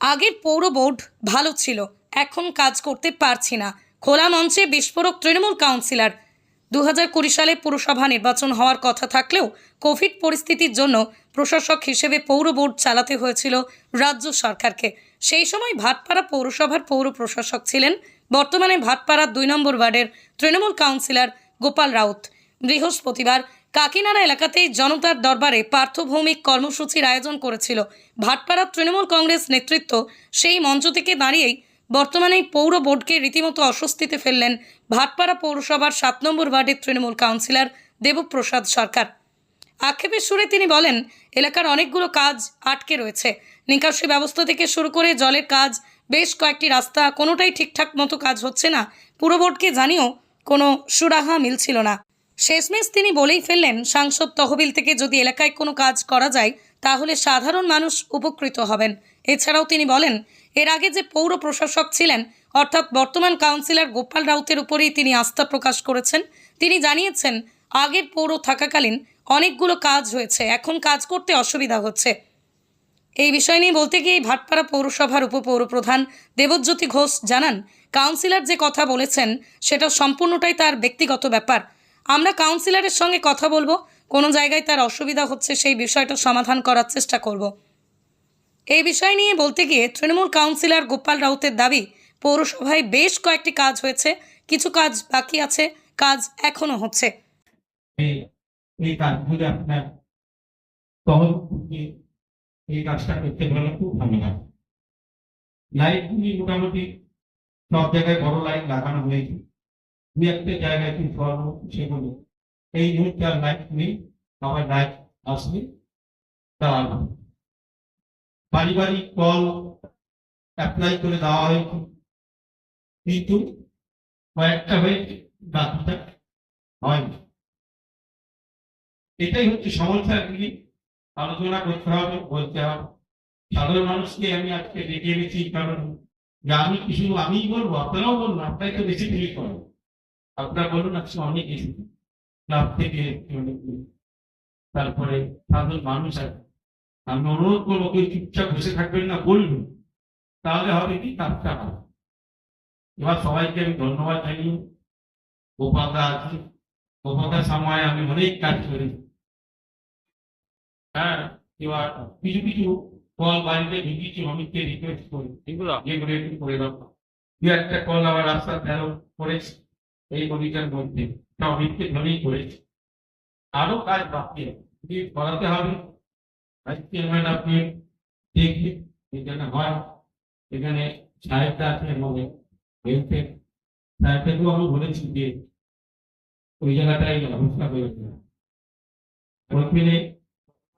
আগের পৌর বোর্ড ভালো ছিল, এখন কাজ করতে পারছি না। খোলা মঞ্চে বিস্ফোরক তৃণমূল কাউন্সিলর। দু হাজার কুড়ি সালে পুরসভা নির্বাচন হওয়ার কথা থাকলেও কোভিড পরিস্থিতির জন্য প্রশাসক হিসেবে পৌর বোর্ড চালাতে হয়েছিল রাজ্য সরকারকে। সেই সময় ভাটপাড়া পৌরসভার পৌর প্রশাসক ছিলেন, বর্তমানে ভাটপাড়া দুই নম্বর ওয়ার্ডের তৃণমূল কাউন্সিলর গোপাল রাউত। বৃহস্পতিবার কাকিনাড়া এলাকাতেই জনতার দরবারে পার্থভৌমিক কর্মসূচির আয়োজন করেছিল। ভাটপাড়া তৃণমূল কংগ্রেস নেতৃত্ব সেই মঞ্চ থেকে দাঁড়িয়েই বর্তমানে পৌর বোর্ডকে রীতিমতো অস্বস্তিতে ফেললেন ভাটপাড়া পৌরসভার সাত নম্বর ওয়ার্ডের তৃণমূল কাউন্সিলর দেবপ্রসাদ সরকার। আক্ষেপের সুরে তিনি বলেন, এলাকার অনেকগুলো কাজ আটকে রয়েছে। নিকাশি ব্যবস্থা থেকে শুরু করে জলের কাজ, বেশ কয়েকটি রাস্তা, কোনোটাই ঠিকঠাক মতো কাজ হচ্ছে না। পুরো বোর্ডকে জানিয়েও কোনো সুরাহা মিলছিল না। শেষমেশ তিনি বলেই ফেললেন, সাংসদ তহবিল থেকে যদি এলাকায় কোনো কাজ করা যায়, তাহলে সাধারণ মানুষ উপকৃত হবেন। এছাড়াও তিনি বলেন, এর আগে যে পৌর প্রশাসক ছিলেন, অর্থাৎ বর্তমান কাউন্সিলর গোপাল রাউতের উপরেই তিনি আস্থা প্রকাশ করেছেন। তিনি জানিয়েছেন, আগের পৌর থাকাকালীন অনেকগুলো কাজ হয়েছে, এখন কাজ করতে অসুবিধা হচ্ছে। এই বিষয় নিয়ে বলতে গিয়ে ভাটপাড়া পৌরসভার উপপৌর প্রধান দেবজ্যোতি ঘোষ জানান, কাউন্সিলর যে কথা বলেছেন, সেটা সম্পূর্ণটাই তার ব্যক্তিগত ব্যাপার। আমরা কাউন্সিলরের সঙ্গে কথা বলব। কোনো জায়গায় তার অসুবিধা হচ্ছে, সেই বিষয়টা সমাধান করার চেষ্টা করব। এই বিষয় নিয়ে বলতে গিয়ে তৃণমূল কাউন্সিলর গোপাল রাউতের দাবি, পৌরসভায় বেশ কয়েকটি কাজ হয়েছে। কিছু কাজ বাকি আছে, কাজ এখনও হচ্ছে। লাইটগুলি মোটামুটি সব জায়গায় বড় লাইট লাগানো হয়েছে। দু একটা জায়গায় কি ফল সেগুলো? এই মুহূর্তে আর লাইট নেই লাইট আসলে চালানো হবে। পারিবারিক কল অ্যাপ্লাই করে দেওয়া হয়েছে। কিন্তু কয়েকটা হয়েছে, বাকিটা হয়নি। এটাই হচ্ছে সমস্যা সমস্যাগুলি আলোচনা করতে হবে, বলতে হবে। সাধারণ মানুষকে আমি আজকে ডেকে এনেছি, কারণ যে আমি কিছু, আমিই বলব, আপনারাও বলব আপনারাই তো বেশি ফিল করেন। আপনারা বলুন আজকে অনেক এসেছি ক্লাব থেকে তারপরে সাধারণ মানুষ আছে আমি অনুরোধ করব কেউ চুপচাপ বসে থাকবেন না বলবেন তাহলে হবে কি? কাজটা হবে এবার সবাইকে আমি ধন্যবাদ জানিয়ে গোপালদা আছে। গোপালদার সময় আমি অনেক কাজ করেছি। হ্যাঁ এবার কিছু কিছু কল বাড়িতে ঢুকিয়েছি অনেককে রিকোয়েস্ট করি। এগুলো একটু করে দাও। দু একটা কল আবার রাস্তা তেরো করেছি। এই কবিতার মধ্যে তা অনেককে ধরেই করেছে। আরও কাজ বাকি আছে। করাতে হবে? আজকে ম্যাডাম আপনি দেখবেন, এখানে হয়, এখানে সাহেবটা আছে আমাদের হেলথের সাহেবটাকেও আমি বলেছি যে ওই জায়গাটাই ব্যবস্থা করেছে ওইখানে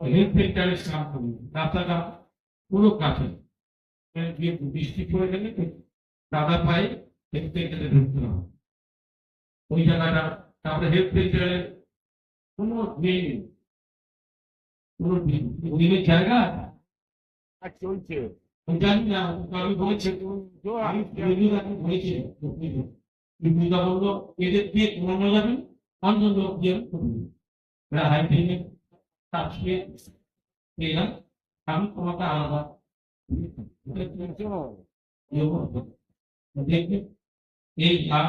হেলথ সেন্টারের কাজ করি রাস্তাটা পুরো কাছে বৃষ্টি পড়ে গেলে দাদা পায়ে হেলথ সেন্টারে ঢুকতে হবে। ওই জায়গাটা তারপরে হেলথ সেন্টারের কোনো নেই। কোনো দিনের জায়গা? কাজ চলছে। জানি না আমি বলেছি। আমি আমি বলেছি। বিদ্যুৎ বলল এদের দিয়ে কমানো যাবে অন্য লোক দিয়ে করবে এরা হাই ভেঙে তাপসিয়ে এলাম। আমি তোমাকে আলাদা দেখবে এই ভাব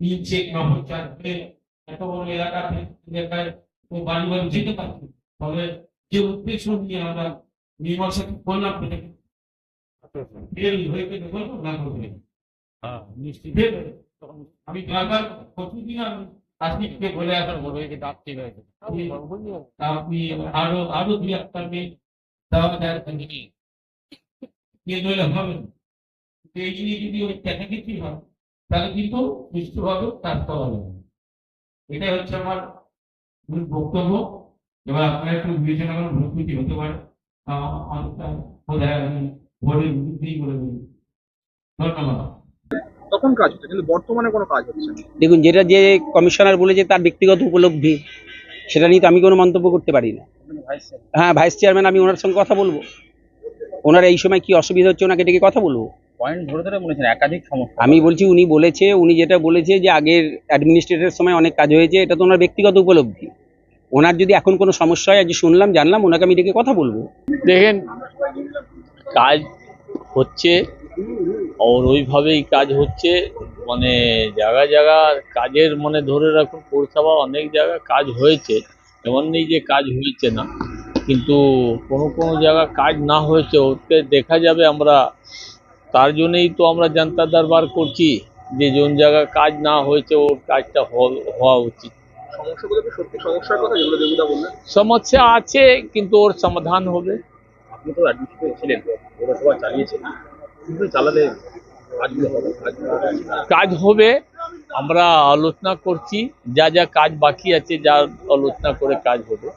নিচে নবচার হয়ে এত বড় এলাকাতে এলাকায় ও বাড়ি বাড়ি যেতে পারছে। ফলে যে উদ্দেশ্য নিয়ে আমরা নির্মল সাথে বললাম ফেল হয়ে গেলে বলব না বলবে হ্যাঁ। নিশ্চিত ফেল আমি বারবার প্রতিদিন আমি আসিফকে বলে আসার বলবে যে ডাক ঠিক আপনি আরও আরও দুই একটা মেয়ে দেওয়া যায় নিয়ে নইলে হবে এই জিনিস যদি ওই ক্যাটাগরি হয় তাহলে কিন্তু সুষ্ঠুভাবে কাজ করা যাবে এটাই হচ্ছে আমার মূল বক্তব্য। এবার আপনারা একটু বিবেচনা করেন ভুলত্রুটি হতে পারে। অনেকটা বোধ আমি বোর্ডের বিরুদ্ধেই বলে দিই। ধন্যবাদ। তখন কাজ হচ্ছে কিন্তু বর্তমানে কোনো কাজ হচ্ছে না। দেখুন যেটা যে কমিশনার বলেছে তার ব্যক্তিগত উপলব্ধি সেটা নিয়ে তো আমি কোনো মন্তব্য করতে পারি না। হ্যাঁ ভাইস চেয়ারম্যান আমি ওনার সঙ্গে কথা বলব। ওনার এই সময় কি অসুবিধা হচ্ছে ওনাকে ডেকে কথা বলব? পয়েন্ট ধরে ধরে বলেছেন একাধিক সমস্যা আমি বলছি উনি বলেছে উনি যেটা বলেছে যে আগের অ্যাডমিনিস্ট্রেটের সময় অনেক কাজ হয়েছে এটা তো ওনার ব্যক্তিগত উপলব্ধি। ওনার যদি এখন কোনো সমস্যা হয় আজ শুনলাম জানলাম ওনাকে আমি ডেকে কথা বলব। দেখেন কাজ হচ্ছে আর ওইভাবেই কাজ হচ্ছে মানে জায়গা জায়গা কাজের মানে ধরে রাখুন পৌরসভা অনেক জায়গা কাজ হয়েছে এমন নেই যে কাজ হয়েছে না। কিন্তু কোনো কোনো জায়গা কাজ না হয়েছে ওতে দেখা যাবে আমরা তার জন্যই তো আমরা জানতা দরবার করছি যে কোন জায়গা কাজ না হয়েছে ওর কাজটা হওয়া- উচিত। সমস্যা আছে কিন্তু ওর সমাধান হবে। আপনি তো ছিলেন পৌরসভা চালিয়েছেন। কিন্তু চালালে কাজগুলো হবে? কাজগুলো হবে। কাজ হবে আমরা আলোচনা করছি যা যা কাজ বাকি আছে যা আলোচনা করে কাজ হবে।